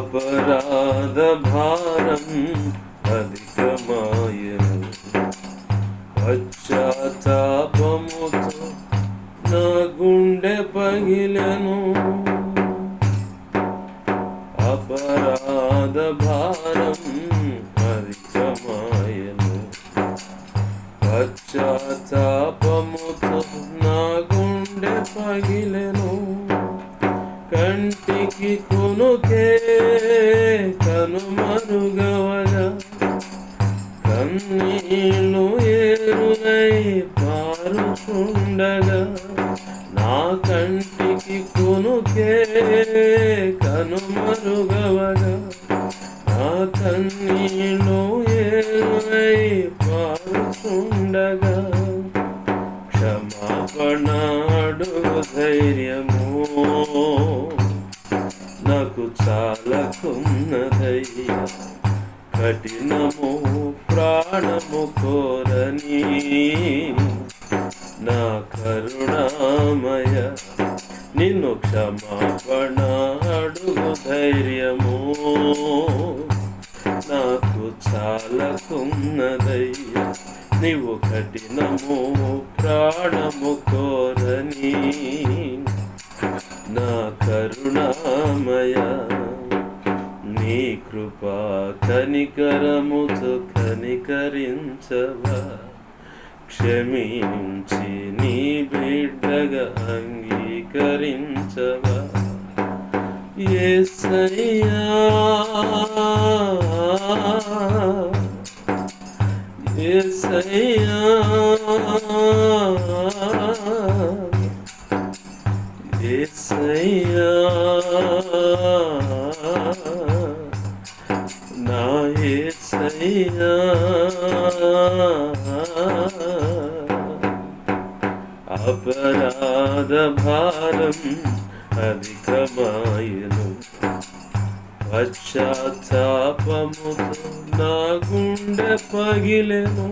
అపరాధ భారం అధికమాయను. పశ్చాత్తాపముతో నా గుండె పగిలను. అపరాధ భారం అధికమాయను. పశ్చాత్తాపముతో నా గుండె పగిలను. కంటికి కొనుకే కనుమరుగవగా కన్నీళ్ళు ఏరునై పారుచుండగా నా కంటికి కొనుకే కనుమరుగవగా క్షమాపణాడు ధైర్యము. నాకు చాలా కున్నదయ్యా కఠినము ప్రాణము కోరని. నా కరుణామయ నిన్ను క్షమాపణాడు ధైర్యము. నాకు చాలా కున్నదయ్యా నీవు కఠినము ప్రాణము కోరని నా కరుణామయ నీ కృపా కనికరముతో కనికరించవా? క్షమించి నీ బిడ్డగా అంగీకరించవా? ఏసయ్యా ఏసయ్యా ఏసయ్యా నా ఏసయ్యా అపరాధ భారం అధికమాయను పశ్చాత్తాపముతో నా గుండె పగిలెను.